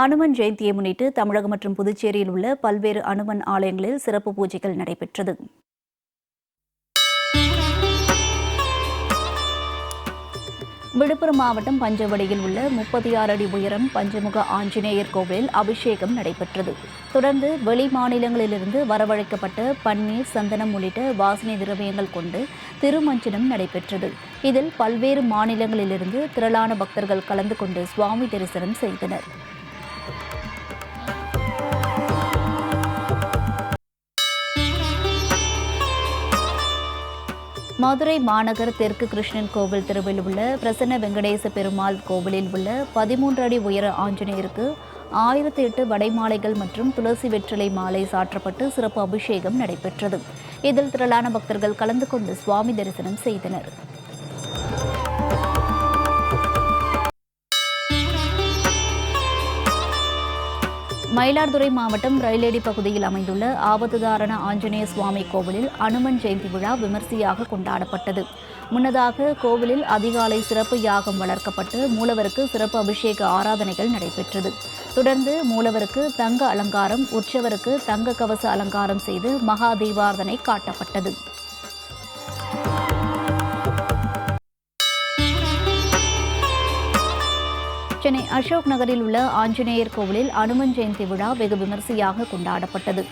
அனுமன் ஜெயந்தியை முன்னிட்டு தமிழகம் மற்றும் புதுச்சேரியில் உள்ள பல்வேறு அனுமன் ஆலயங்களில் சிறப்பு பூஜைகள் நடைபெற்றது. விழுப்புரம் மாவட்டம் பஞ்சவடியில் உள்ள முப்பத்தி ஆறு அடி உயரம் பஞ்சமுக ஆஞ்சநேயர் கோவிலில் அபிஷேகம் நடைபெற்றது. தொடர்ந்து வெளி மாநிலங்களிலிருந்து வரவழைக்கப்பட்ட பன்னீர் சந்தனம் உள்ளிட்ட வாசனை திரவியங்கள் கொண்டு திருமஞ்சனம் நடைபெற்றது. இதில் பல்வேறு மாநிலங்களிலிருந்து திரளான பக்தர்கள் கலந்து கொண்டு சுவாமி தரிசனம் செய்தனர். மதுரை மாநகர் தெற்கு கிருஷ்ணன் கோவில் தெருவில் உள்ள பிரசன்ன வெங்கடேச பெருமாள் கோவிலில் உள்ள பதிமூன்று அடி உயர ஆஞ்சநேயருக்கு ஆயிரத்தி எட்டு வடைமாலைகள் மற்றும் துளசி வெற்றிலை மாலை சாற்றப்பட்டு சிறப்பு அபிஷேகம் நடைபெற்றது. இதில் திரளான பக்தர்கள் கலந்து கொண்டு சுவாமி தரிசனம் செய்தனர். மயிலாடுதுறை மாவட்டம் ரயிலேடி பகுதியில் அமைந்துள்ள ஆபத்துதாரண ஆஞ்சநேய சுவாமி கோவிலில் அனுமன் ஜெயந்தி விழா விமர்சையாக கொண்டாடப்பட்டது. முன்னதாக கோவிலில் அதிகாலை சிறப்பு யாகம் வளர்க்கப்பட்டு மூலவருக்கு சிறப்பு அபிஷேக ஆராதனைகள் நடைபெற்றது. தொடர்ந்து மூலவருக்கு தங்க அலங்காரம் உற்சவருக்கு தங்க கவச அலங்காரம் செய்து மகா தீபாரதனை காட்டப்பட்டது. சென்னை அசோக் நகரில் உள்ள ஆஞ்சநேயர் கோவிலில் அனுமன் ஜெயந்தி விழா வெகு விமரிசையாக கொண்டாடப்பட்டது.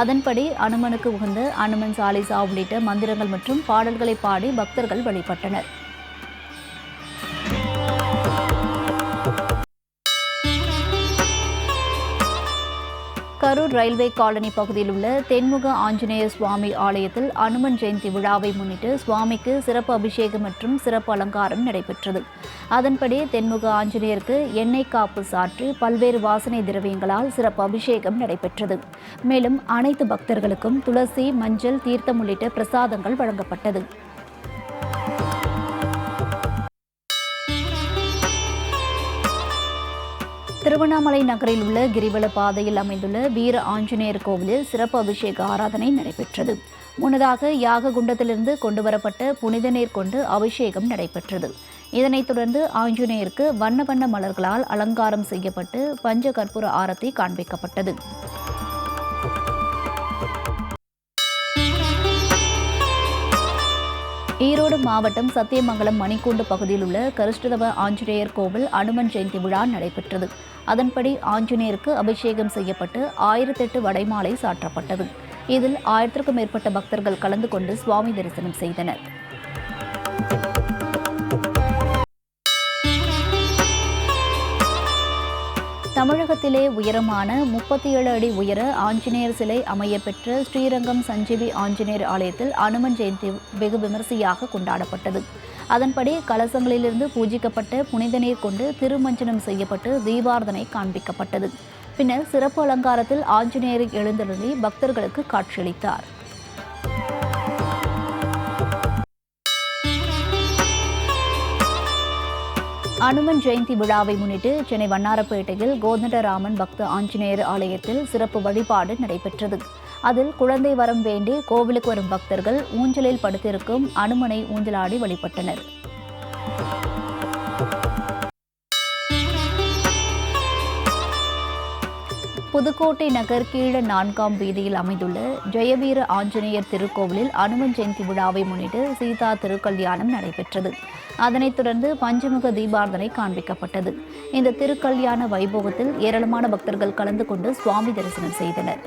அதன்படி அனுமனுக்கு உகந்த அனுமன் சாலிசா உள்ளிட்ட மந்திரங்கள் மற்றும் பாடல்களை பாடி பக்தர்கள் வழிபட்டனர். கரூர் ரயில்வே காலனி பகுதியில் உள்ள தென்முக ஆஞ்சநேய சுவாமி ஆலயத்தில் அனுமன் ஜெயந்தி விழாவை முன்னிட்டு சுவாமிக்கு சிறப்பு அபிஷேகம் மற்றும் சிறப்பு அலங்காரம் நடைபெற்றது. அதன்படி தென்முக ஆஞ்சநேயருக்கு எண்ணெய் காப்பு சாற்றி பல்வேறு வாசனை திரவியங்களால் சிறப்பு அபிஷேகம் நடைபெற்றது. மேலும் அனைத்து பக்தர்களுக்கும் துளசி மஞ்சள் தீர்த்தம் உள்ளிட்ட பிரசாதங்கள் வழங்கப்பட்டது. திருவண்ணாமலை நகரில் உள்ள கிரிவல பாதையில் அமைந்துள்ள வீர ஆஞ்சநேயர் கோவிலில் சிறப்பு அபிஷேக ஆராதனை நடைபெற்றது. முன்னதாக யாக குண்டத்திலிருந்து கொண்டுவரப்பட்ட புனித நீர் கொண்டு அபிஷேகம் நடைபெற்றது. இதனைத் தொடர்ந்து ஆஞ்சநேயருக்கு வண்ண வண்ண மலர்களால் அலங்காரம் செய்யப்பட்டு பஞ்ச கற்பூர ஆரத்தி காண்பிக்கப்பட்டது. ஈரோடு மாவட்டம் சத்தியமங்கலம் மணிக்கூண்டு பகுதியில் உள்ள கருஷ்டதவ ஆஞ்சநேயர் கோவில் அனுமன் ஜெயந்தி விழா நடைபெற்றது. அதன்படி ஆஞ்சநேயருக்கு அபிஷேகம் செய்யப்பட்டு ஆயிரத்தெட்டு வடைமாலை சாற்றப்பட்டது. இதில் ஆயிரத்திற்கும் மேற்பட்ட பக்தர்கள் கலந்து கொண்டு சுவாமி தரிசனம் செய்தனர். தமிழகத்திலே உயரமான முப்பத்தி ஏழு அடி உயர ஆஞ்சநேயர் சிலை அமையப்பெற்ற ஸ்ரீரங்கம் சஞ்சீவி ஆஞ்சநேயர் ஆலயத்தில் அனுமன் ஜெயந்தி வெகு விமரிசையாக கொண்டாடப்பட்டது. அதன்படி கலசங்களிலிருந்து பூஜிக்கப்பட்ட புனித நீர் கொண்டு திருமஞ்சனம் செய்யப்பட்டு தீபார்த்தனை காண்பிக்கப்பட்டது. பின்னர் சிறப்பு அலங்காரத்தில் ஆஞ்சநேயரை எழுந்தருளி பக்தர்களுக்கு காட்சியளித்தார். அனுமன் ஜெயந்தி விழாவை முன்னிட்டு சென்னை வண்ணாரப்பேட்டையில் கோதண்டராமன் பக்த ஆஞ்சநேயர் ஆலயத்தில் சிறப்பு வழிபாடு நடைபெற்றது. அதில் குழந்தை வரம் வேண்டி கோவிலுக்கு வரும் பக்தர்கள் ஊஞ்சலில் படுத்திருக்கும் அனுமனை ஊஞ்சலாடி வழிபட்டனர். புதுக்கோட்டை நகர் கீழ நான்காம் வீதியில் அமைந்துள்ள ஜெயவீர ஆஞ்சநேயர் திருக்கோவிலில் அனுமன் ஜெயந்தி விழாவை முன்னிட்டு சீதா திருக்கல்யாணம் நடைபெற்றது. அதனைத் தொடர்ந்து பஞ்சமுக தீபார்த்தனை காண்பிக்கப்பட்டது. இந்த திருக்கல்யாண வைபோகத்தில் ஏராளமான பக்தர்கள் கலந்து கொண்டு சுவாமி தரிசனம் செய்தனர்.